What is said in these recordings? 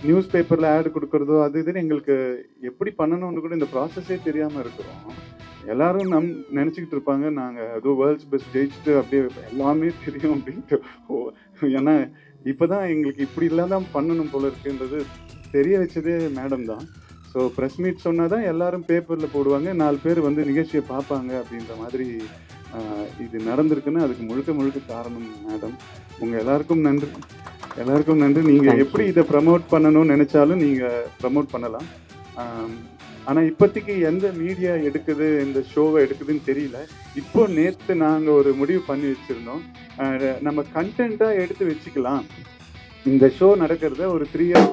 News பேப்பரில் add கொடுக்குறதோ அது இதுன்னு எங்களுக்கு எப்படி பண்ணணும்னு கூட இந்த ப்ராசஸே தெரியாமல் இருக்கிறோம். எல்லாரும் நம் நினச்சிக்கிட்டு இருப்பாங்க நாங்கள் ஏதோ வேர்ல்ட்ஸ் பெஸ்ட் ஜெயிச்சுட்டு அப்படியே எல்லாமே தெரியும் அப்படின்ட்டு. ஓ, ஏன்னா இப்போ தான் எங்களுக்கு இப்படி தான் பண்ணணும் போல இருக்குன்றது தெரிய வச்சதே மேடம் தான். ஸோ ப்ரெஸ் மீட் சொன்னால் தான் எல்லாரும் பேப்பரில் போடுவாங்க நாலு பேர் வந்து நிகழ்ச்சியை பார்ப்பாங்க அப்படின்ற மாதிரி இது நடந்திருக்குன்னு அதுக்கு முழுக்க முழுக்க காரணம் மேடம் உங்கள் எல்லாருக்கும் நன்றி. எல்லாருக்கும் நன்றி. நீங்கள். எப்படி இதை ப்ரமோட் பண்ணணும்னு நினைச்சாலும் நீங்கள் ப்ரமோட் பண்ணலாம். ஆம், ஆனா இப்போதைக்கு எந்த மீடியா எடுக்குது இந்த ஷோவை எடுக்குதுன்னு தெரியல. இப்போ நேத்து நாங்க ஒரு முடிவு பண்ணி வச்சிருந்தோம். நம்ம கண்டென்ட்டா எடுத்து வச்சுக்கலாம். இந்த ஷோ நடக்கிறத ஒரு த்ரீ இயர்ஸ்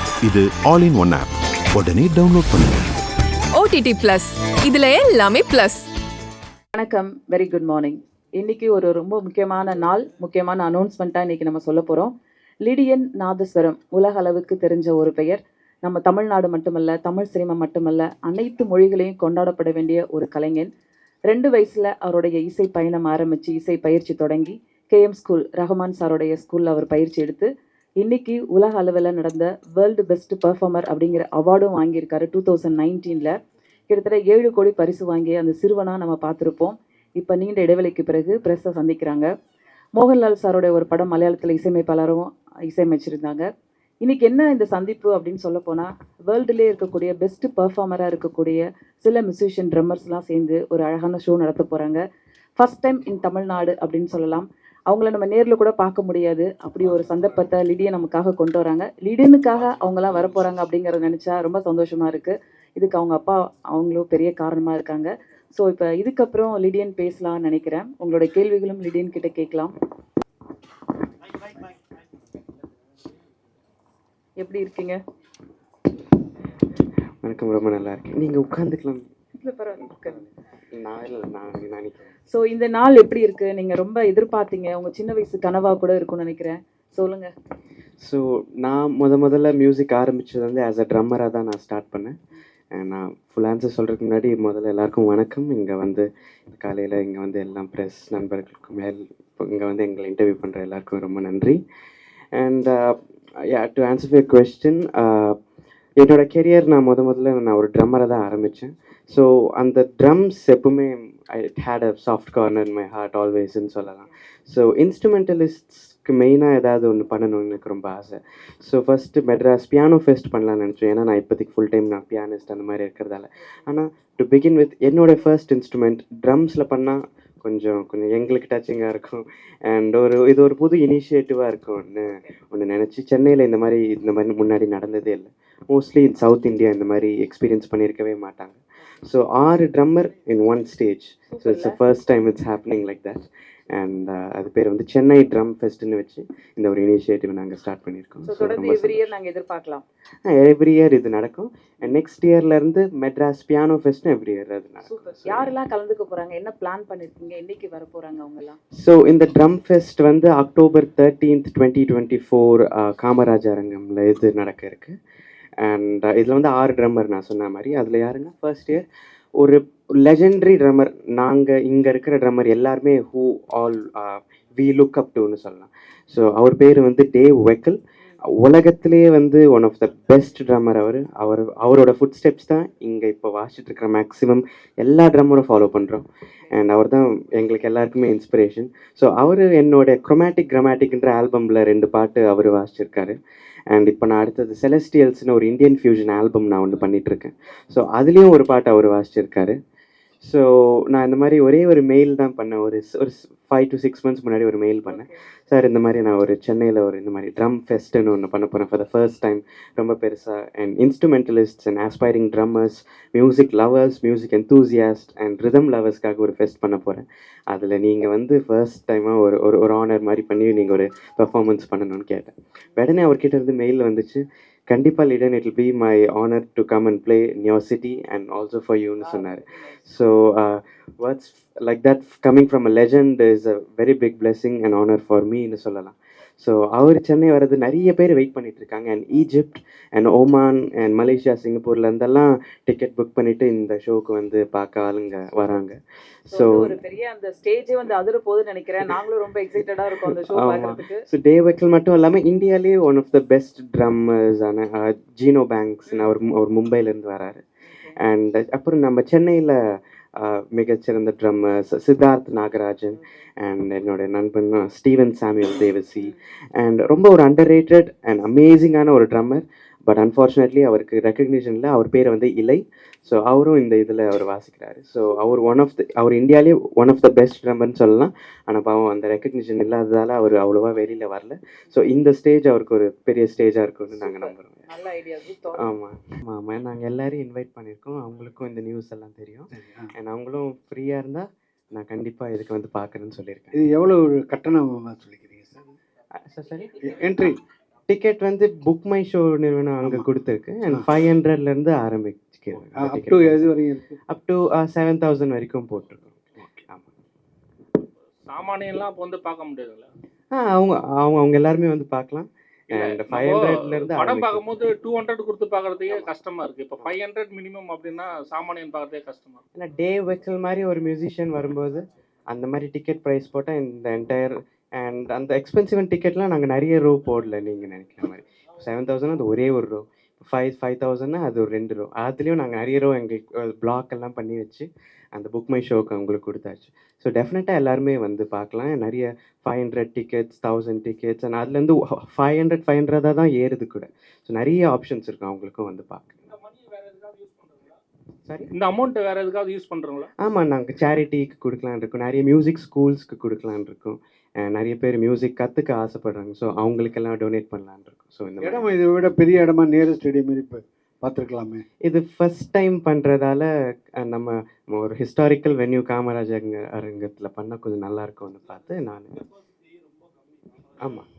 இது ஆல் இன் ஒன் ஆப் உடனே டவுன்லோட் பண்ணுங்க. ஓடிடி பிளஸ் இதுல எல்லாமே பிளஸ் வணக்கம். வெரி குட் மார்னிங் இன்னைக்கு ஒரு ரொம்ப முக்கியமான நாள் முக்கியமான அனௌன்ஸ்மெண்ட்டாக இன்னைக்கு நம்ம சொல்ல போகிறோம் லிடியன் நாதஸ்வரம் உலக அளவுக்கு தெரிஞ்ச ஒரு பெயர். நம்ம தமிழ்நாடு மட்டுமல்ல தமிழ் சினிமா மட்டுமல்ல அனைத்து மொழிகளையும் கொண்டாடப்பட வேண்டிய ஒரு கலைஞன். ரெண்டு வயசுல அவருடைய இசை பயணம் ஆரம்பிச்சு இசை பயிற்சி தொடங்கி கேஎம் ஸ்கூல் ரஹ்மான் சாருடைய ஸ்கூல்ல அவர் பயிற்சி எடுத்து இன்னைக்கு உலக அளவில் நடந்த வேர்ல்டு பெஸ்ட் பெர்ஃபார்மர் அப்படிங்கிற அவார்டும் வாங்கியிருக்காரு டூ தௌசண்ட் நைன்டீனில் கிட்டத்தட்ட ஏழு கோடி பரிசு வாங்கிய அந்த சிறுவனாக நம்ம பார்த்துருப்போம். இப்போ நீண்ட இடைவெளிக்கு பிறகு பிரஸ்ஸை சந்திக்கிறாங்க. மோகன்லால் சாரோட ஒரு படம் மலையாளத்தில் இசையமைப்பாளரும் இசையமைச்சிருந்தாங்க. இன்றைக்கி என்ன இந்த சந்திப்பு அப்படின்னு சொல்ல போனால் வேர்ல்டுலேயே இருக்கக்கூடிய பெஸ்ட் பர்ஃபார்மராக இருக்கக்கூடிய சில மியூசிஷியன் ட்ரம்மர்ஸ்லாம் சேர்ந்து ஒரு அழகான ஷோ நடத்த போகிறாங்க ஃபஸ்ட் டைம் இன் தமிழ்நாடு அப்படின்னு சொல்லலாம். அவங்கள நம்ம நேரில் கூட பார்க்க முடியாது. அப்படி ஒரு சந்தர்ப்பத்தை லிடியை நமக்காக கொண்டு வராங்க. லிடியனுக்காக அவங்களாம் வரப்போகிறாங்க அப்படிங்கிறத நினச்சா ரொம்ப சந்தோஷமாக இருக்குது இதுக்கு அவங்க அப்பா அவங்களும் பெரிய காரணமாக இருக்காங்க. ஸோ இப்போ இதுக்கப்புறம் லிடியன் பேசலாம்னு நினைக்கிறேன். உங்களோட கேள்விகளும் லிடியன் கிட்ட கேட்கலாம். எப்படி இருக்கீங்க? வணக்கம் ரொம்ப நல்லா இருக்கேன். நீங்கள் உட்காந்துக்கலாம் இல்லை பரவாயில்ல நான் இல்லை நான் நினைக்கிறேன் ஸோ இந்த நாள் எப்படி இருக்கு? நீங்க ரொம்ப எதிர்பார்த்தீங்க. உங்க சின்ன வயசு கனவா கூட இருக்கும்னு நினைக்கிறேன். சொல்லுங்க. ஸோ நான் முத முதல்ல மியூசிக் ஆரம்பிச்சது வந்து ஆஸ் அ ட்ரம்மராக தான் நான் ஸ்டார்ட் பண்ணேன். நான் ஃபுல் ஆன்சர் சொல்கிறதுக்கு முன்னாடி முதல்ல எல்லாருக்கும் வணக்கம். இங்கே வந்து காலையில் இங்கே வந்து எல்லாம் ப்ரெஸ் நண்பர்களுக்கும் மேல் இங்கே வந்து எங்களை இன்டர்வியூ பண்ணுற எல்லாருக்கும் ரொம்ப நன்றி. And to answer your question என்னோடய கெரியர் நான் முத முதல்ல நான் ஒரு ட்ரம்மரை தான் ஆரம்பித்தேன் ஸோ அந்த ட்ரம்ஸ் எப்பவுமே I hate a soft corner my heart ஆல்வேஸ்ன்னு சொல்லலாம். ஸோ இன்ஸ்ட்ருமெண்டலிஸ்ட்க்கு மெயினாக ஏதாவது ஒன்று பண்ணணும்னு எனக்கு ரொம்ப ஆசை. So first Madras piano fest பண்ணலாம்னு நினச்சேன். ஏன்னா நான் இப்போதைக்கு ஃபுல் டைம் நான் பியானிஸ்ட் அந்த மாதிரி இருக்கிறதால. ஆனால் டு பிகின் வித் என்னோடய ஃபர்ஸ்ட் இன்ஸ்ட்ருமெண்ட் ட்ரம்ஸில் பண்ணால் கொஞ்சம் கொஞ்சம் எங்களுக்கு டச்சிங்காக இருக்கும். அண்ட் ஒரு இது ஒரு புது இனிஷியேட்டிவாக இருக்கும்னு ஒன்று நினச்சி சென்னையில் இந்த மாதிரி இந்த மாதிரி முன்னாடி நடந்ததே இல்லை. மோஸ்ட்லி இன் சவுத் இந்தியா இந்த மாதிரி எக்ஸ்பீரியன்ஸ் பண்ணியிருக்கவே மாட்டாங்க. ஸோ ஆறு drummer in one stage so it's first time it's happening like that and அது பேர் வந்து சென்னை ட்ரம் ஃபெஸ்ட்னு வச்சு இந்த ஒரு இனிஷியேட்டிவ் நாங்கள் ஸ்டார்ட் பண்ணியிருக்கோம். எவ்ரி இயர் நாங்க எதிர்பார்க்கலாம். எவ்ரி இயர் இது நடக்கும். அண்ட் நெக்ஸ்ட் இயர்லேருந்து மெட்ராஸ் பியானோ ஃபெஸ்ட்டும் எவ்ரி இயர் அது நடக்கும். யாரெல்லாம் கலந்துக்க போறாங்க? என்ன பிளான் பண்ணிருக்கீங்க? என்னைக்கு வர போறாங்க அவங்க எல்லாம் ஸோ இந்த ட்ரம் ஃபெஸ்ட் வந்து October thirteenth twenty twenty four Kamaraj அரங்கம்ல இது நடக்க இருக்கு. அண்ட் uh, இதில் வந்து ஆறு ட்ரம்மர் நான் சொன்ன மாதிரி. அதில் யாருன்னா ஃபர்ஸ்ட் இயர் ஒரு லெஜெண்டரி ட்ரம்மர் நாங்கள் இங்கே இருக்கிற ட்ரம்மர் எல்லாருமே who all we look up டுன்னு சொல்லலாம். ஸோ அவர் பேர் வந்து டேவ் வெக்கல் உலகத்திலேயே வந்து one of the best drummer அவர். அவர் அவரோட ஃபுட் ஸ்டெப்ஸ் தான் இங்கே இப்போ வாசிச்சுட்டு இருக்கிற மேக்ஸிமம் எல்லா ட்ரம்மரும் ஃபாலோ பண்ணுறோம் அண்ட் அவர் தான் எங்களுக்கு எல்லாருக்குமே இன்ஸ்பிரேஷன் ஸோ அவர் என்னோட குரோமேட்டிக் கிரமேட்டிக்ன்ற ஆல்பமில் ரெண்டு பாட்டு அவர் வாசிச்சிருக்காரு. அண்ட் இப்போ நான் அடுத்தது செலஸ்டியல்ஸ்னு ஒரு இந்தியன் ஃபியூஷன் ஆல்பம் நான் ஒன்று பண்ணிகிட்ருக்கேன் ஸோ அதுலேயும் ஒரு பாட்டு அவர் வாசிச்சிருக்காரு. ஸோ நான் இந்த மாதிரி ஒரே ஒரு மெயில் தான் பண்ணேன். ஒரு ஒரு ஃபைவ் டு சிக்ஸ் மந்த்ஸ் முன்னாடி ஒரு மெயில் பண்ணேன். சார் இந்த மாதிரி நான் ஒரு சென்னையில் ஒரு இந்த மாதிரி ட்ரம் ஃபெஸ்ட்டுன்னு ஒன்று பண்ண போகிறேன் ஃபார் த ஃபர்ஸ்ட் டைம் ரொம்ப பெருசாக and instrumentalists and aspiring drummers music lovers music enthusiast and rhythm லவர்ஸ்க்காக ஒரு ஃபெஸ்ட் பண்ண போகிறேன் அதில் நீங்கள் வந்து ஃபர்ஸ்ட் டைமாக ஒரு ஒரு ஒரு ஆனர் மாதிரி பண்ணி நீங்கள் ஒரு பெர்ஃபார்மன்ஸ் பண்ணணும்னு கேட்டேன். உடனே அவர்கிட்ட இருந்து மெயில் வந்துச்சு. கண்டிப்பாக written it be my honour to come and play in your city and also for யூன்னு சொன்னார். So words like that coming from a legend is a very big blessing and honour for மீன்னு சொல்லலாம். So அவர் சென்னை வர்றது நிறைய பேர் wait பண்ணிட்டு இருக்காங்க and Egypt and Oman and Malaysia சிங்கப்பூர்ல இருந்தெல்லாம் டிக்கெட் புக் பண்ணிட்டு இந்த ஷோக்கு வந்து பார்க்க ஆளுங்க வராங்க. ஸோ ஒரு பெரிய அந்த ஸ்டேஜே வந்து அதிர போகுதுன்னு நினைக்கிறேன். நாங்களும் ரொம்ப எக்ஸைட்டடா இருக்கோம் அந்த ஷோ. பார்க்கறதுக்கு. ஸோ டே வெக்கல் மட்டும் இல்லாமல் இந்தியாலேயே ஒன் ஆஃப் த பெஸ்ட் ட்ரம்மர்ஸான ஜீனோ பேங்க்ஸ்னு அவர் அவர் மும்பைலேருந்து வராரு. அண்ட் அப்புறம் நம்ம சென்னையில் மிகச்சிறந்த ட்ரம்மர்ஸ் சித்தார்த் நாகராஜன் அண்ட் என்னோட நண்பன் ஸ்டீவன் சாமியல் தேவசி. அண்ட் ரொம்ப ஒரு அண்டர் ரேட்டட் அண்ட் அமேசிங்கான ஒரு ட்ரம்மர் பட் அன்ஃபார்ச்சுனேட்லி அவருக்கு ரெக்கக்னிஷனில் அவர் பேர் வந்து இலை. ஸோ அவரும் இந்த இதில் அவர் வாசிக்கிறாரு. ஸோ அவர் ஒன் ஆஃப் த அவர் இந்தியாவிலே ஒன் ஆஃப் த பெஸ்ட் ட்ரம்மர்னு சொல்லலாம். ஆனால் பாவம் அந்த ரெக்கக்னிஷன் இல்லாததால் அவர் அவ்வளோவா வெளியில் வரல. ஸோ இந்த ஸ்டேஜ் அவருக்கு ஒரு பெரிய ஸ்டேஜாக இருக்கும்னு நாங்கள் நம்புகிறோம் ஐடியா ஆமாம் ஆமாம் நாங்கள் எல்லாரையும் இன்வைட் பண்ணியிருக்கோம். அவங்களுக்கும் இந்த நியூஸ் எல்லாம் தெரியும். அண்ட் அவங்களும் ஃப்ரீயாக இருந்தால் நான் கண்டிப்பாக இதுக்கு வந்து பார்க்குறேன்னு சொல்லியிருக்கேன். இது எவ்வளோ ஒரு கட்டணம் சொல்லிக்கிறீங்க சார்? சார் சரி என்ட்ரி டிக்கெட் வந்து புக் மை ஷோ நிறுவனம் அங்கே. கொடுத்துருக்கு. அண்ட் ஃபைவ் ஹண்ட்ரட்லேருந்து இருக்கு? அப் டு செவன் தௌசண்ட் வரைக்கும் போட்டிருக்கோம். சாமானியெல்லாம் வந்து பார்க்க முடியாதுல்ல? ஆ அவங்க அவங்க அவங்க எல்லாருமே வந்து பார்க்கலாம். இல்ல, And நம்ம 500 ல இருந்து படம். பார்க்கும்போது டூ ஹண்ட்ரட் கொடுத்து பார்க்கறதுக்கே கஷ்டமா இருக்கு. இப்போ ஃபைவ் ஹண்ட்ரட் மினிமம் அப்படின்னா சாமானியன் பார்க்கறதே கஷ்டமா இருக்கு. டே வெக்கல் மாதிரி ஒரு மியூசிஷியன் வரும்போது அந்த மாதிரி டிக்கெட் ப்ரைஸ் போட்டால் இந்த என்டையர் அண்ட் அந்த எக்ஸ்பென்சிவ் டிக்கெட்லாம் நாங்கள் நிறைய ரோ போடல நீங்கள் நினைக்கிற மாதிரி. செவன் தௌசண்ட் அது ஒரே ஒரு ரோ ஃபைவ் ஃபைவ் தௌசண்ட்னா அது ஒரு ரெண்டு ரோ அதுலேயும் நாங்கள் நிறைய ரோ எங்களுக்கு பிளாக் எல்லாம் பண்ணி வச்சு அந்த புக் மை ஷோக்கு அவங்களுக்கு கொடுத்தாச்சு. ஸோ டெஃபினட்டாக எல்லாருமே வந்து பார்க்கலாம். நிறைய five hundred tickets thousand tickets and அதுலேருந்து ஃபைவ் ஹண்ட்ரட் ஃபைவ் ஹண்ட்ரடாக தான் ஏறுது கூட. ஸோ நிறைய ஆப்ஷன்ஸ் இருக்கும் அவங்களுக்கும் வந்து பார்க்க சரி இந்த அமௌண்ட் வேற எதுக்காவது யூஸ் பண்றீங்களா? ஆமாம் நாங்கள் சேரிட்டிக்கு கொடுக்கலான்னு இருக்கோம். நிறைய மியூசிக் ஸ்கூல்ஸ்க்கு கொடுக்கலான்னு இருக்கோம். நிறைய பேர் மியூசிக் கற்றுக்க ஆசைப்படுறாங்க. ஸோ அவங்களுக்கெல்லாம் டொனேட் பண்ணலான்னு இருக்கோம். ஸோ இந்த. இடம்? இதை விட பெரிய இடமா நேரு ஸ்டேடியம் இப்போ பார்த்துருக்கலாமே. இது ஃபர்ஸ்ட் டைம் பண்ணுறதால நம்ம ஒரு ஹிஸ்டாரிக்கல் வென்யூ காமராஜ் அரங்க அரங்கத்தில் பண்ணால் கொஞ்சம் நல்லா இருக்கும்னு பார்த்து நான். ஆமாம்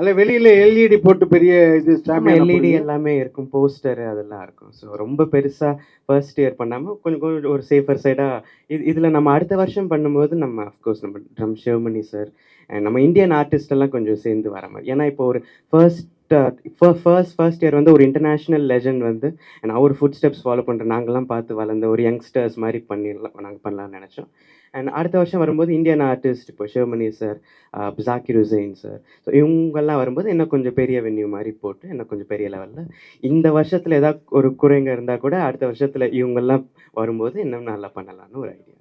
அல்ல வெளியில எல்இடி போட்டு பெரிய இது எல்இடி ஸ்டாமினா எல்லாமே இருக்கும் போஸ்டர் அதெல்லாம் இருக்கும். ஸோ ரொம்ப பெருசாக ஃபர்ஸ்ட் இயர் பண்ணாமல் கொஞ்சம் கொஞ்சம் ஒரு சேஃபர் சைடாக இது இதில் நம்ம அடுத்த வருஷம் பண்ணும்போது நம்ம அஃப்கோர்ஸ் நம்ம ட்ரம் ஷிவமணி சார் நம்ம இந்தியன் ஆர்டிஸ்ட் எல்லாம் கொஞ்சம் சேர்ந்து வர மாதிரி. ஏன்னா இப்போ ஒரு ஃபர்ஸ்ட் ஃபர்ஸ்ட் ஃபர்ஸ்ட் இயர் வந்து ஒரு இன்டர்நேஷ்னல் லெஜண்ட் வந்து and அவர் ஃபுட் ஸ்டெப்ஸ் ஃபாலோ பண்ணுற நாங்கள்லாம் பார்த்து வளர்ந்த ஒரு யங்ஸ்டர்ஸ் மாதிரி பண்ணிடலாம் நாங்கள் பண்ணலாம்னு நினச்சோம். அண்ட் அடுத்த வருஷம் வரும்போது இந்தியன் ஆர்டிஸ்ட் இப்போ Sivamani sir Zakir Hussain sir so இவங்கெல்லாம் வரும்போது இன்னும் கொஞ்சம் பெரிய வென்யூ மாதிரி போட்டு இன்னும் கொஞ்சம் பெரிய லெவலில் இந்த வருஷத்தில் ஏதாவது ஒரு குறைங்க இருந்தால் கூட அடுத்த வருஷத்தில் இவங்கெல்லாம் வரும்போது இன்னும் நல்லா பண்ணலான்னு ஒரு ஐடியா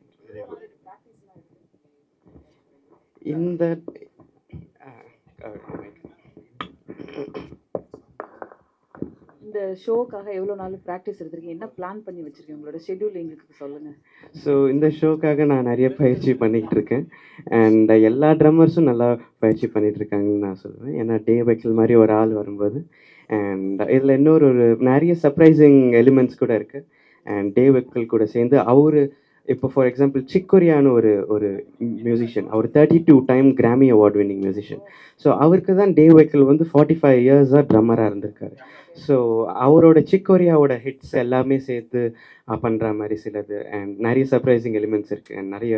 இந்த இந்த ஷோக்காக எவ்வளோ நாள் ப்ராக்டிஸ் எடுத்திருக்கீங்க? என்ன பிளான் பண்ணி வச்சிருக்கீங்க? உங்களோட ஷெட்யூல் எங்களுக்கு சொல்லுங்கள் ஸோ இந்த ஷோக்காக நான் நிறைய பயிற்சி பண்ணிகிட்டு இருக்கேன் அண்ட் எல்லா ட்ரம்மர்ஸும் நல்லா பயிற்சி பண்ணிகிட்டு இருக்காங்கன்னு நான் சொல்லுவேன். ஏன்னா டே பைக்கில் மாதிரி ஒரு ஆள் வரும்போது. அண்ட் இதில் இன்னொரு ஒரு நிறைய சர்ப்ரைசிங் எலிமெண்ட்ஸ் கூட இருக்குது அண்ட் டே வைக்கல் கூட சேர்ந்து அவர் இப்போ ஃபார் எக்ஸாம்பிள் சிக்கொரியான்னு ஒரு ஒரு மியூசிஷியன் அவர் thirty two time Grammy award winning musician so அவருக்கு தான் டே வைக்கல் வந்து ஃபார்ட்டி ஃபைவ் இயர்ஸாக ட்ரம்மராக இருந்திருக்காரு. ஸோ அவரோட சிக்கோரியாவோட ஹிட்ஸ் எல்லாமே சேர்த்து பண்ணுற மாதிரி சிலது. அண்ட் நிறைய சர்ப்ரைசிங் எலிமெண்ட்ஸ் இருக்குது அண்ட் நிறைய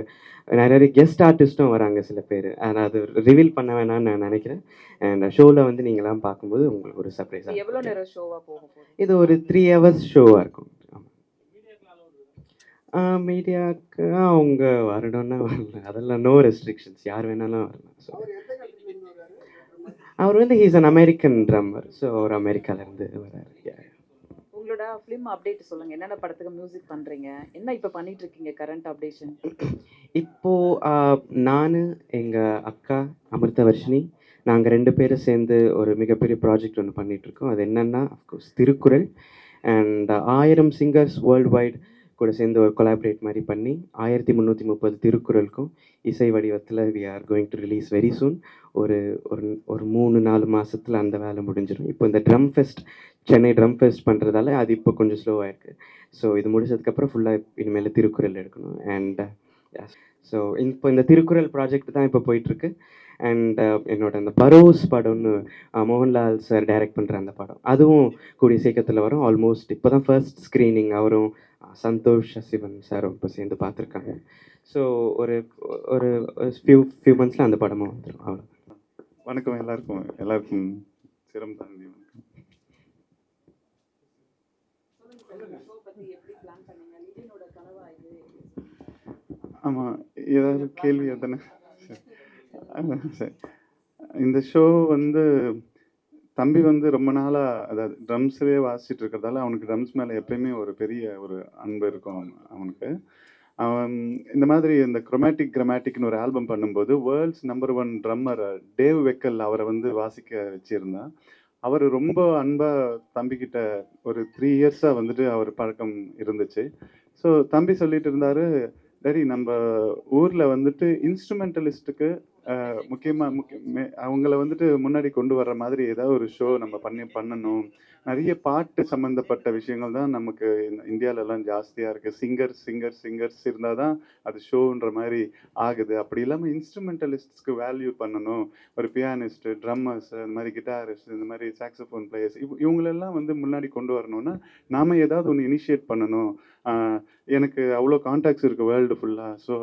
நிறைய கெஸ்ட் ஆர்டிஸ்ட்டும் வராங்க சில பேர். அண்ட் அது ரிவீல் பண்ண வேணாம்னு நான் நினைக்கிறேன். அண்ட் ஷோவில் வந்து நீங்களாம் பார்க்கும்போது உங்களுக்கு ஒரு சர்ப்ரைஸாக எவ்வளவு நேரம் ஷோவா போக போகுது? இது ஒரு த்ரீ ஹவர்ஸ் ஷோவாக இருக்கும். மீடியாவுக்கு அவங்க வரணும்னா வரலாம் அதெல்லாம் நோ ரெஸ்ட்ரிக்ஷன்ஸ் யார் வேணாலும் வரலாம். ஸோ அவர் வந்து he's an American drummer so அவர் அமெரிக்காலேருந்து வராரு. உங்களோட ஃபிலிம் அப்டேட் சொல்லுங்க. என்னென்ன படத்துக்கு மியூசிக் பண்றீங்க? என்ன இப்போ பண்ணிட்டு இருக்கீங்க கரண்ட் அப்டேஷன் இப்போது நான் எங்கள் அக்கா அமிர்தவர்ஷினி நாங்கள் ரெண்டு பேரும் சேர்ந்து ஒரு மிகப்பெரிய ப்ராஜெக்ட் ஒன்று பண்ணிகிட்ருக்கோம் அது என்னென்னா அஃப்கோர்ஸ் திருக்குறள். அண்ட் ஆயிரம் சிங்கர்ஸ் வேர்ல்டு வைட் கூட சேர்ந்து ஒரு கொலாபரேட் மாதிரி பண்ணி ஆயிரத்தி முந்நூற்றி முப்பது திருக்குறளுக்கும் இசை வடிவத்தில் we are going to release very soon ஒரு ஒரு ஒரு மூணு நாலு மாதத்தில் அந்த வேலை முடிஞ்சிடும் இப்போ இந்த drum fest Chennai drum fest பண்ணுறதால அது இப்போ கொஞ்சம் ஸ்லோவாக இருக்குது ஸோ இது முடிச்சதுக்கப்புறம் ஃபுல்லாக இனிமேல் திருக்குறள் எடுக்கணும். அண்ட் ஸோ இப்போ இந்த திருக்குறள் ப்ராஜெக்ட் தான் இப்போ போயிட்டுருக்கு. அண்ட் uh, என்னோட அந்த பரோஸ் படம்னு மோகன்லால் சார் டைரக்ட் பண்ணுற அந்த படம். அதுவும் கூடிய சீக்கிரத்தில் வரும். ஆல்மோஸ்ட் இப்போ தான் ஃபர்ஸ்ட் ஸ்க்ரீனிங் அவரும் சந்தோஷ் சிவன் சாரும் இப்போ சேர்ந்து பார்த்துருக்காங்க. ஸோ ஒரு ஒரு ஃபியூ ஃபியூ மந்த்ஸில் அந்த படமும் வந்துடும் அவ்வளோ வணக்கம் எல்லாருக்கும். எல்லாருக்கும் சிரம் தாண்டி வணக்கம். ஆமாம் ஏதாவது கேள்வி தானே சரி. இந்த ஷோ வந்து தம்பி வந்து ரொம்ப நாளாக அதாவது ட்ரம்ஸ்லேயே வாசிச்சுட்டு இருக்கிறதால அவனுக்கு ட்ரம்ஸ் மேலே எப்பயுமே ஒரு பெரிய ஒரு அன்பு இருக்கும் அவனுக்கு. அவன் இந்த மாதிரி இந்த குரோமேட்டிக் கிராமேட்டிக்னு ஒரு ஆல்பம் பண்ணும்போது world's number one drummer Dave Weckl அவரை வந்து வாசிக்க வச்சுருந்தான் அவர் ரொம்ப அன்பாக தம்பிக்கிட்ட ஒரு த்ரீ இயர்ஸாக வந்துட்டு அவர் பழக்கம் இருந்துச்சு. ஸோ தம்பி சொல்லிட்டு இருந்தார் டேடி நம்ம ஊரில் வந்துட்டு இன்ஸ்ட்ருமெண்டலிஸ்ட்டுக்கு முக்கியமாக முக்கிய மே- அவங்கள வந்துட்டு முன்னாடி கொண்டு வர்ற மாதிரி ஏதாவது ஒரு ஷோ நம்ம பண்ணி பண்ணணும். நிறைய பாட்டு சம்மந்தப்பட்ட விஷயங்கள் தான் நமக்கு இந்தியாவிலலாம் ஜாஸ்தியாக இருக்குது சிங்கர் சிங்கர் சிங்கர்ஸ் இருந்தால் தான் அது ஷோன்ற மாதிரி ஆகுது. அப்படி இல்லாமல் இன்ஸ்ட்ருமெண்டலிஸ்ட்ஸ்க்கு வேல்யூ பண்ணணும். ஒரு பியானிஸ்ட்டு ட்ரம்மர்ஸ் இந்த மாதிரி கிட்டாரிஸ்ட் இந்த மாதிரி சாக்ஸோஃபோன் பிளேயர்ஸ் இவ் இவங்களெல்லாம் வந்து முன்னாடி கொண்டு வரணும்னா நாம் ஏதாவது ஒன்று இனிஷியேட் பண்ணணும். எனக்கு அவ்வளோ கான்டாக்ட்ஸ் இருக்குது வேர்ல்டு ஃபுல்லாக ஸோ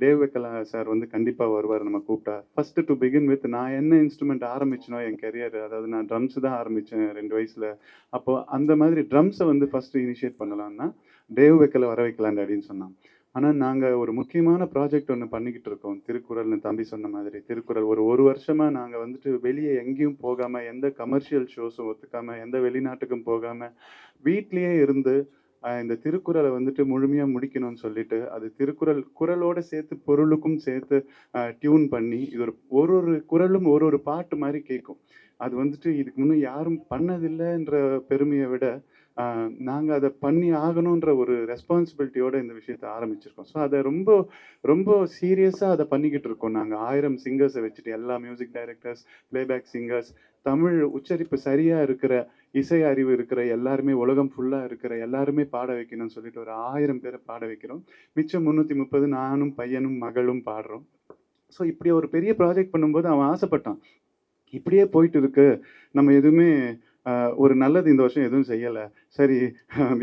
டேவ் வெக்கலா சார் வந்து கண்டிப்பாக வருவார் நம்ம கூப்பிட்டா. ஃபஸ்ட்டு டு பிகின் வித் நான் என்ன இன்ஸ்ட்ருமெண்ட் ஆரம்பிச்சினோ என் கெரியர் அதாவது நான் ட்ரம்ஸ் தான் ஆரம்பித்தேன் ரெண்டு வயசில். அப்போ அந்த மாதிரி ட்ரம்ஸை வந்து ஃபஸ்ட்டு இனிஷியேட் பண்ணலாம்னா டேவ் வெக்கலை வர வைக்கலாண்டு அப்படின்னு சொன்னான். ஆனால் நாங்கள் ஒரு முக்கியமான ப்ராஜெக்ட் ஒன்று பண்ணிக்கிட்டு இருக்கோம். திருக்குறள்னு தம்பி சொன்ன மாதிரி. திருக்குறள் ஒரு ஒரு வருஷமாக நாங்கள் வந்துட்டு வெளியே எங்கேயும் போகாமல் எந்த கமர்ஷியல் ஷோஸும் ஒத்துக்காமல் எந்த வெளிநாட்டுக்கும் போகாமல் வீட்லேயே இருந்து இந்த திருக்குறளை வந்துட்டு முழுமையாக முடிக்கணும்னு சொல்லிட்டு அது திருக்குறள் குறளோட சேர்த்து பொருளுக்கும் சேர்த்து டியூன் பண்ணி இது ஒரு ஒரு ஒரு குறளும் ஒரு ஒரு பாட்டு மாதிரி கேட்கும் அது வந்துட்டு இதுக்கு முன்னே யாரும் பண்ணதில்லைன்ற பெருமையை விட நாங்கள் அதை பண்ணி ஆகணுன்ற ஒரு ரெஸ்பான்சிபிலிட்டியோட இந்த விஷயத்தை ஆரம்பிச்சிருக்கோம். ஸோ அதை ரொம்ப ரொம்ப சீரியஸாக அதை பண்ணிக்கிட்டு இருக்கோம் நாங்கள் ஆயிரம் சிங்கர்ஸை வச்சுட்டு எல்லா music directors playback singers Tamil உச்சரிப்பு சரியாக இருக்கிற இசை அறிவு இருக்கிற எல்லாருமே உலகம் ஃபுல்லாக இருக்கிற எல்லாருமே பாட வைக்கணும்னு சொல்லிட்டு ஒரு ஆயிரம் பேரை பாட வைக்கிறோம். மிச்சம் முந்நூற்றி முப்பது நானும் பையனும் மகளும் பாடுறோம். ஸோ இப்படி ஒரு பெரிய ப்ராஜெக்ட் பண்ணும்போது அவன் ஆசைப்பட்டான். இப்படியே போயிட்டு இருக்கு. நம்ம எதுவுமே ஒரு நல்லது இந்த வருஷம் எதுவும் செய்யலை. சரி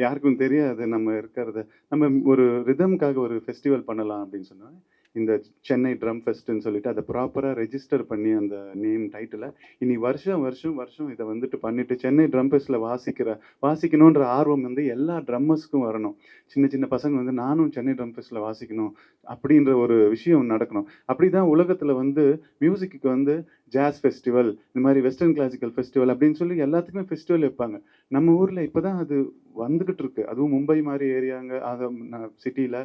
யாருக்கும் தெரியாது நம்ம இருக்கிறத. நம்ம ஒரு ரிதம்காக ஒரு ஃபெஸ்டிவல் பண்ணலாம் அப்படின்னு சொன்னால் இந்த சென்னை ட்ரம் ஃபெஸ்ட்டுன்னு சொல்லிட்டு அதை ப்ராப்பராக ரெஜிஸ்டர் பண்ணி அந்த நேம் டைட்டிலை இனி வருஷம் வருஷம் வருஷம் இதை வந்துட்டு பண்ணிட்டு சென்னை ட்ரம் ஃபெஸ்ட்டில் வாசிக்கிற வாசிக்கணுன்ற ஆர்வம் வந்து எல்லா ட்ரம்மர்ஸ்க்கும் வரணும். சின்ன சின்ன பசங்க வந்து நானும் சென்னை ட்ரம் ஃபெஸ்ட்டில் வாசிக்கணும் அப்படின்ற ஒரு விஷயம் நடக்கணும். அப்படி தான் உலகத்தில் வந்து மியூசிக்கு வந்து ஜாஸ் ஃபெஸ்டிவல் இந்த மாதிரி வெஸ்டர்ன் கிளாசிக்கல் ஃபெஸ்டிவல் அப்படின்னு சொல்லி எல்லாத்துக்குமே ஃபெஸ்டிவல் வைப்பாங்க. நம்ம ஊரில் இப்போ தான் அது வந்துக்கிட்டு இருக்கு. அதுவும் மும்பை மாதிரி ஏரியாங்க அதை சிட்டியில்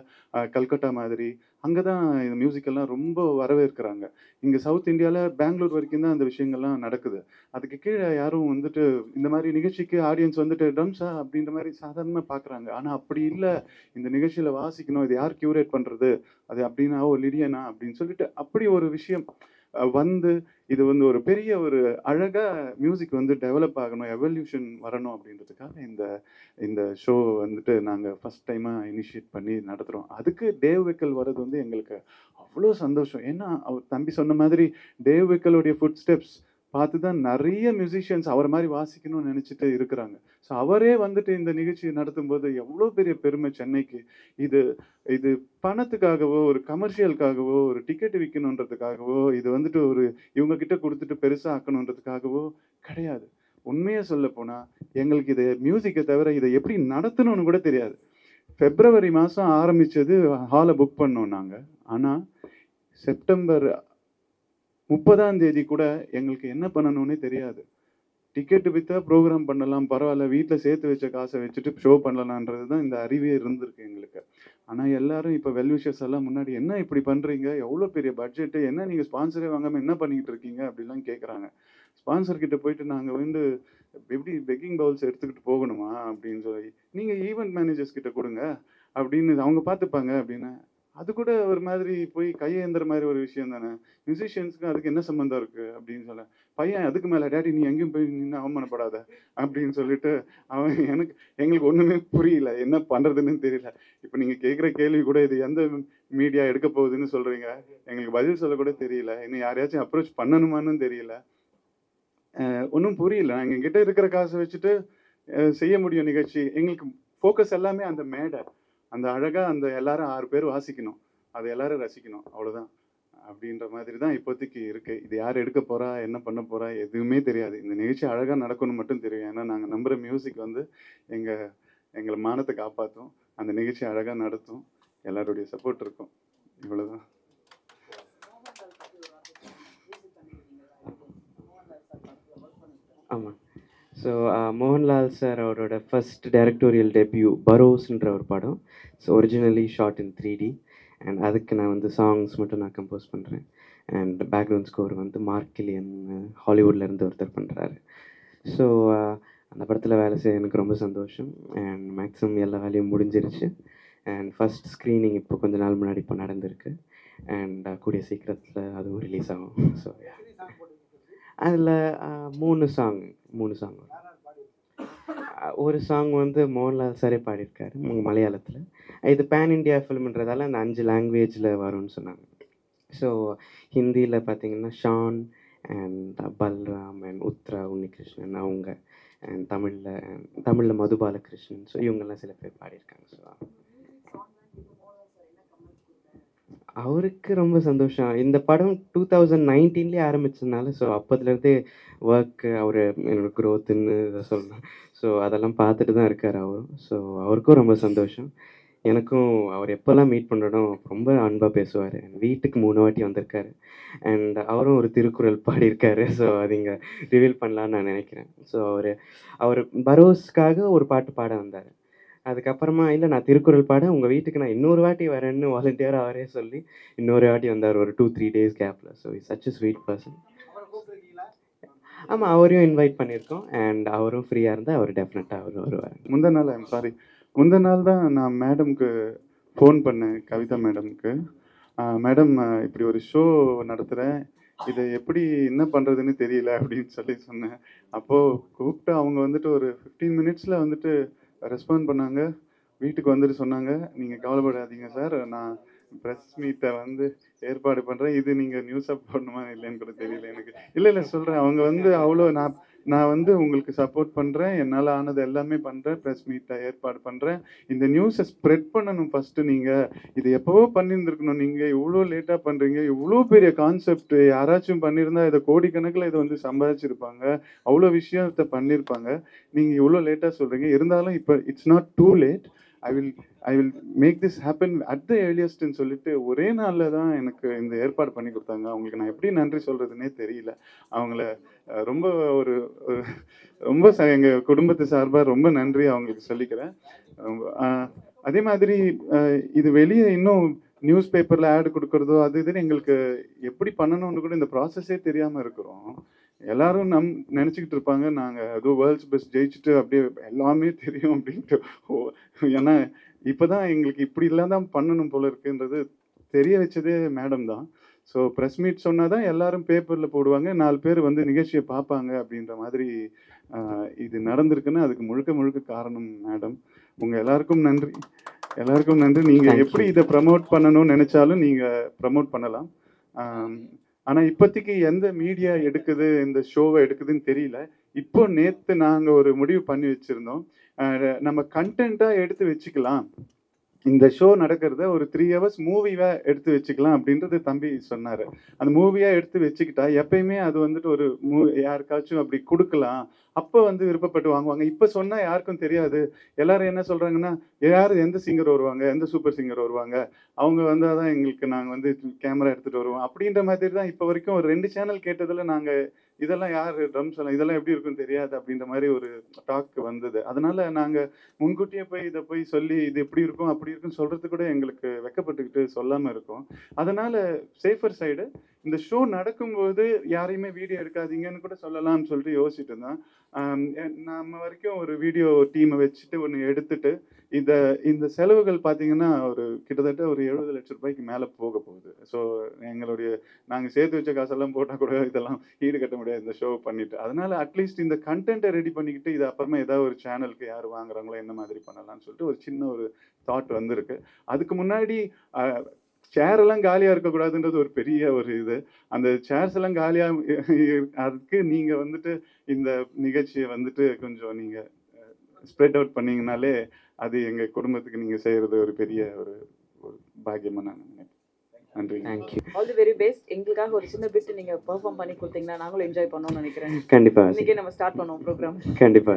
கல்கட்டா மாதிரி அங்கே தான் இந்த மியூசிக்கெல்லாம் ரொம்ப வரவேற்கிறாங்க. இங்கே சவுத் இந்தியாவில் பெங்களூர் வரைக்கும் தான் அந்த விஷயங்கள்லாம் நடக்குது. அதுக்கு கீழே யாரும் வந்துட்டு இந்த மாதிரி நிகழ்ச்சிக்கு ஆடியன்ஸ் வந்துட்டு ட்ரம்ஸா அப்படின்ற மாதிரி சாதாரணமாக பார்க்குறாங்க ஆனால் அப்படி இல்லை. இந்த நிகழ்ச்சியில் வாசிக்கணும். இது யார் கியூரேட் பண்ணுறது அது அப்படின்னா ஓ லிடியனா அப்படின்னு சொல்லிட்டு அப்படி ஒரு விஷயம். வந்து இது வந்து ஒரு பெரிய ஒரு அழகா மியூசிக் வந்து டெவலப் ஆகணும் எவல்யூஷன் வரணும் அப்படின்றதுக்காக இந்த இந்த ஷோ வந்துட்டு நாங்கள் ஃபஸ்ட் டைமாக இனிஷியேட் பண்ணி நடத்துகிறோம் அதுக்கு டேவ் வெக்கல் வர்றது வந்து எங்களுக்கு அவ்வளோ சந்தோஷம். ஏன்னா அவர் தம்பி சொன்ன மாதிரி டேவ் வெக்கலுடைய ஃபுட் ஸ்டெப்ஸ் பார்த்து தான் நிறைய மியூசிஷியன்ஸ் அவர் மாதிரி வாசிக்கணும்னு நினச்சிட்டு இருக்கிறாங்க. ஸோ அவரே வந்துட்டு இந்த நிகழ்ச்சியை நடத்தும் போது எவ்வளோ பெரிய பெருமை சென்னைக்கு. இது இது பணத்துக்காகவோ ஒரு கமர்ஷியலுக்காகவோ ஒரு டிக்கெட் விற்கணுன்றதுக்காகவோ இது வந்துட்டு ஒரு இவங்க கிட்ட கொடுத்துட்டு பெருசாக ஆக்கணுன்றதுக்காகவோ கிடையாது. உண்மையாக சொல்ல போனால் எங்களுக்கு இதை மியூசிக்கை தவிர இதை எப்படி நடத்தணும்னு கூட தெரியாது. பிப்ரவரி மாதம் ஆரம்பித்தது ஹாலை புக் பண்ணோம் நாங்கள் ஆனால் செப்டம்பர் முப்பதாம் தேதி கூட எங்களுக்கு என்ன பண்ணணும்னே தெரியாது. டிக்கெட் வித்தா ப்ரோக்ராம் பண்ணலாம் பரவாயில்ல வீட்டில் சேர்த்து வச்ச காசை வச்சுட்டு ஷோ பண்ணலான்றது தான் இந்த அறிவே இருந்திருக்கு எங்களுக்கு. ஆனால் எல்லாரும் இப்போ வெல்விஷர்ஸ் எல்லாம் முன்னாடி என்ன இப்படி பண்ணுறீங்க எவ்வளோ பெரிய பட்ஜெட்டு என்ன நீங்கள் ஸ்பான்சரே வாங்காமல் என்ன பண்ணிக்கிட்டு இருக்கீங்க? அப்படிலாம் கேட்குறாங்க ஸ்பான்சர் கிட்ட போயிட்டு நாங்கள் வந்து எப்படி பெக்கிங் பவுல்ஸ் எடுத்துக்கிட்டு போகணுமா அப்படின்னு சொல்லி நீங்கள் ஈவெண்ட் மேனேஜர்ஸ் கிட்ட கொடுங்க அப்படின்னு அவங்க பார்த்துப்பாங்க அப்படின்னு அது கூட ஒரு மாதிரி போய் கையேந்திர மாதிரி ஒரு விஷயம் தானே? மியூசிஷியன்ஸ்க்கு அதுக்கு என்ன சம்மந்தம் இருக்கு? அப்படின்னு சொல்ல பையன் அதுக்கு மேலே டேடி நீ எங்கேயும் போய் நின்று அவமானப்படாத அப்படின்னு சொல்லிட்டு அவன் எனக்கு எங்களுக்கு ஒன்றுமே புரியல. என்ன பண்ணுறதுன்னு தெரியல. இப்போ நீங்கள் கேட்குற கேள்வி கூட இது எந்த மீடியா எடுக்க போகுதுன்னு சொல்கிறீங்க எங்களுக்கு பதில் சொல்ல கூட தெரியல. இன்னும் யாரையாச்சும் அப்ரோச் பண்ணணுமான்னு தெரியல. ஒன்றும் புரியல. நாங்கள் இருக்கிற காசை வச்சுட்டு செய்ய முடியும் நிகழ்ச்சி. எங்களுக்கு ஃபோக்கஸ் எல்லாமே அந்த மேடை. அந்த அழகாக அந்த எல்லாரும் ஆறு பேர் வாசிக்கணும். அதை எல்லாரும் ரசிக்கணும். அவ்வளோதான் அப்படின்ற மாதிரி தான் இப்போதைக்கு இருக்குது இது யார் எடுக்க போகிறா என்ன பண்ண போகிறா எதுவுமே தெரியாது. இந்த நிகழ்ச்சி அழகாக நடக்கணும் மட்டும் தெரியும். ஏன்னா நாங்கள் நம்புகிற மியூசிக் வந்து எங்கள் எங்களை மானத்தை காப்பாற்றும் அந்த நிகழ்ச்சி அழகாக நடத்தும். எல்லாருடைய சப்போர்ட் இருக்கும். இவ்வளோதான் ஆமாம் ஸோ மோகன்லால் சார் அவரோட ஃபர்ஸ்ட் டைரக்டோரியல் டெபியூ பரோஸ்ன்ற ஒரு படம். So originally shot in three D and அதுக்கு நான் வந்து சாங்ஸ் மட்டும் நான் கம்போஸ் பண்ணுறேன் அண்ட் பேக்ரவுண்ட் ஸ்கோர் வந்து மார்க் கிலியன் ஹாலிவுட்லருந்து ஒருத்தர் பண்ணுறாரு ஸோ uh, அந்த படத்தில் வேலை செய்ய எனக்கு ரொம்ப சந்தோஷம். அண்ட் மேக்ஸிமம் எல்லா வேலையும் முடிஞ்சிருச்சு. அண்ட் ஃபர்ஸ்ட் ஸ்க்ரீனிங் இப்போ கொஞ்ச நாள் முன்னாடி இப்போ நடந்திருக்கு. அண்ட் uh, கூடிய சீக்கிரத்தில் அதுவும் ரிலீஸ் ஆகும். ஸோ அதில் மூணு சாங் மூணு சாங் ஒரு சாங் வந்து மோகன்லால் சாரே பாடியிருக்காரு மலையாளத்தில். இது பேன் இண்டியா ஃபிலிம்ன்றதால அந்த அஞ்சு லாங்குவேஜில் வரும்னு சொன்னாங்க. ஸோ ஹிந்தியில் பார்த்தீங்கன்னா ஷான் அண்ட் பல்ராம் அண்ட் உத்ரா உன்னிகிருஷ்ணன் அவங்க அண்ட் தமிழில் தமிழில் மது பாலகிருஷ்ணன் ஸோ இவங்கெல்லாம் சில பேர் பாடியிருக்காங்க ஸோ அவருக்கு ரொம்ப சந்தோஷம். இந்த படம் டூ தௌசண்ட் நைன்டீன்லேயே ஆரம்பிச்சதுனால ஸோ அப்போதுலேருந்தே ஒர்க்கு அவர் என்னோட க்ரோத்துன்னு இதை சொல்லலாம் ஸோ அதெல்லாம் பார்த்துட்டு தான் இருக்கார் அவரும். ஸோ அவருக்கும் ரொம்ப சந்தோஷம். எனக்கும் அவர் எப்போல்லாம் மீட் பண்ணுறோம் ரொம்ப அன்பாக பேசுவார். வீட்டுக்கு மூணு வாட்டி வந்திருக்காரு. அண்ட் அவரும் ஒரு திருக்குறள் பாடியிருக்காரு. ஸோ அது இங்கே ரிவீல் பண்ணலான்னு நான் நினைக்கிறேன். ஸோ அவர் அவர் பரோஸ்க்காக ஒரு பாட்டு பாட வந்தார். அதுக்கப்புறமா இல்லை நான் திருக்குறள் பாட உங்கள் வீட்டுக்கு நான் இன்னொரு வாட்டி வரேன்னு வாலண்டியர் அவரே சொல்லி இன்னொரு வாட்டி வந்தார் ஒரு டூ த்ரீ டேஸ் கேப்பில் so is such sweet person ஆமாம் அவரையும் இன்வைட் பண்ணியிருக்கோம் அண்ட் அவரும் ஃப்ரீயாக இருந்தால் அவர் டெஃபினட்டாக அவர் வருவார். முந்தின நாள் ஐம் சாரி முந்தின நாள் தான் நான் மேடம்க்கு ஃபோன் பண்ணேன் கவிதா மேடம்க்கு மேடம் இப்படி ஒரு ஷோ நடத்துகிறேன் இதை எப்படி என்ன பண்ணுறதுன்னு தெரியல அப்படின்னு சொல்லி சொன்னேன். அப்போது கூப்பிட்டு அவங்க வந்துட்டு ஒரு ஃபிஃப்டீன் மினிட்ஸில் வந்துட்டு ரெஸ்பாண்ட் பண்ணாங்க. வீட்டுக்கு வந்துட்டு சொன்னாங்க. நீங்கள் கவலைப்படாதீங்க சார். நான் ப்ரெஸ் மீட்டை வந்து ஏற்பாடு பண்ணுறேன் இது நீங்கள் நியூஸாக போடணுமா இல்லைன்னு கூட தெரியல எனக்கு. இல்லை இல்லை சொல்கிறேன் அவங்க வந்து அவ்வளோ நான் நான் வந்து உங்களுக்கு சப்போர்ட் பண்ணுறேன் என்னால் ஆனது எல்லாமே பண்ணுறேன் ப்ரெஸ் மீட்டை ஏற்பாடு பண்ணுறேன் இந்த நியூஸை ஸ்ப்ரெட் பண்ணணும் ஃபஸ்ட்டு நீங்கள் இது எப்போவோ பண்ணியிருந்துருக்கணும் நீங்கள் இவ்வளோ லேட்டாக பண்ணுறீங்க இவ்வளோ பெரிய கான்செப்ட் யாராச்சும் பண்ணியிருந்தா இதை கோடிக்கணக்கில் இதை வந்து சம்பாதிச்சிருப்பாங்க. அவ்வளோ விஷயத்தை பண்ணியிருப்பாங்க நீங்கள் இவ்வளோ லேட்டாக சொல்கிறீங்க இருந்தாலும் இப்போ it's not too late I will I will make this happen at the ஏர்லியஸ்ட்னு சொல்லிட்டு ஒரே நாளில் தான் எனக்கு இந்த ஏற்பாடு பண்ணி கொடுத்தாங்க. அவங்களுக்கு நான் எப்படி நன்றி சொல்கிறதுனே தெரியல. அவங்கள ரொம்ப ஒரு ஒரு- ரொம்ப ச எங்கள் குடும்பத்து சார்பாக ரொம்ப நன்றி அவங்களுக்கு சொல்லிக்கிறேன். அதே மாதிரி இது வெளியே இன்னும் நியூஸ் பேப்பரில் ஆட் கொடுக்கறதோ அது இதுன்னு எங்களுக்கு எப்படி பண்ணணும்னு கூட இந்த ப்ராசஸே தெரியாமல் இருக்கிறோம். எல்லாரும் நம் நினச்சிக்கிட்டு இருப்பாங்க நாங்கள் அதுவும் வேர்ல்ட்ஸ் பெஸ்ட் ஜெயிச்சுட்டு அப்படியே எல்லாமே தெரியும் அப்படின்ட்டு. ஓ ஏன்னா இப்போ தான் எங்களுக்கு இப்படி இல்லாதான் பண்ணணும் போல இருக்குன்றது தெரிய வச்சதே மேடம் தான். ஸோ ப்ரெஸ் மீட் சொன்னால் தான் எல்லாரும் பேப்பரில் போடுவாங்க. நாலு பேர் வந்து நிகழ்ச்சியை பார்ப்பாங்க அப்படின்ற மாதிரி இது நடந்திருக்குன்னு அதுக்கு முழுக்க முழுக்க காரணம் மேடம் உங்கள் எல்லாருக்கும் நன்றி. எல்லாருக்கும் நன்றி. நீங்கள். எப்படி இதை ப்ரமோட் பண்ணணும்னு நினச்சாலும் நீங்கள் ப்ரமோட் பண்ணலாம். ஆம், ஆனா இப்போதைக்கு எந்த மீடியா எடுக்குது இந்த ஷோவை எடுக்குதுன்னு தெரியல. இப்போ நேத்து நாங்க ஒரு முடிவு பண்ணி வச்சிருந்தோம். நம்ம கண்டென்ட்டா எடுத்து வச்சுக்கலாம். இந்த ஷோ நடக்கிறத ஒரு த்ரீ ஹவர்ஸ் மூவியாக எடுத்து வச்சுக்கலாம் அப்படின்றது தம்பி சொன்னார். அந்த மூவியாக எடுத்து வச்சுக்கிட்டா எப்பயுமே அது வந்துட்டு ஒரு மூ யாருக்காச்சும் அப்படி கொடுக்கலாம். அப்போ வந்து விருப்பப்பட்டு வாங்குவாங்க. இப்போ சொன்னால் யாருக்கும் தெரியாது. எல்லாரும் என்ன சொல்கிறாங்கன்னா யார் எந்த சிங்கர் வருவாங்க? எந்த சூப்பர் சிங்கர் வருவாங்க? அவங்க வந்தால் தான் எங்களுக்கு நாங்கள் வந்து கேமரா எடுத்துகிட்டு வருவோம். அப்படின்ற மாதிரி தான் இப்போ வரைக்கும் ஒரு ரெண்டு சேனல் கேட்டதில் நாங்கள் இதெல்லாம் யார் ட்ரம்ஸ் எல்லாம் இதெல்லாம் எப்படி இருக்குன்னு தெரியாது அப்படின்ற மாதிரி ஒரு டாக் வந்தது. அதனால நாங்கள் முன்கூட்டியே போய் இதை போய் சொல்லி இது எப்படி இருக்கும் அப்படி இருக்குன்னு சொல்றது கூட எங்களுக்கு வெக்கப்பட்டுக்கிட்டு சொல்லாமல் இருக்கும். அதனால சேஃபர் சைடு இந்த ஷோ நடக்கும்போது யாரையுமே வீடியோ எடுக்காதீங்கன்னு கூட சொல்லலாம்னு சொல்லிட்டு யோசிச்சுட்டு இருந்தேன். நம்ம வரைக்கும் ஒரு வீடியோ டீமை வச்சுட்டு ஒன்று எடுத்துட்டு இந்த இந்த செலவுகள் பார்த்தீங்கன்னா ஒரு கிட்டத்தட்ட ஒரு எழுபது லட்சம் ரூபாய்க்கு மேலே போக போகுது. ஸோ எங்களுடைய நாங்கள் சேர்த்து வச்ச காசெல்லாம் போட்டால் கூட இதெல்லாம் ஈடு கட்ட முடியாது இந்த ஷோ பண்ணிட்டு. அதனால அட்லீஸ்ட் இந்த கண்டென்ட்டை ரெடி பண்ணிக்கிட்டு இது அப்புறமா ஏதாவது ஒரு சேனலுக்கு யார் வாங்குறாங்களோ என்ன மாதிரி பண்ணலாம்னு சொல்லிட்டு ஒரு சின்ன ஒரு தாட் வந்திருக்கு. அதுக்கு முன்னாடி சேர் எல்லாம் காலியாக இருக்கக்கூடாதுன்றது ஒரு பெரிய ஒரு இது. அந்த சேர்ஸ் எல்லாம் காலியாக அதுக்கு நீங்கள் வந்துட்டு இந்த நிகழ்ச்சியை வந்துட்டு கொஞ்சம் நீங்கள் ஸ்ப்ரெட் அவுட் பண்ணீங்கனாலே அது எங்கள் குடும்பத்துக்கு நீங்கள் செய்கிறது ஒரு பெரிய ஒரு ஒரு பாக்கியமாக நான் நினைக்கிறேன். நன்றி. Thank you all the very best எங்களுக்காக ஒரு சின்ன பிட் நீங்க பெர்ஃபார்ம் பண்ணி கொடுத்தீங்கன்னா நாங்களும் என்ஜாய் பண்ணோம்னு நினைக்கிறேன். கண்டிப்பா இன்னைக்கே நம்ம ஸ்டார்ட் பண்ணுவோம் ப்ரோக்ராம் கண்டிப்பா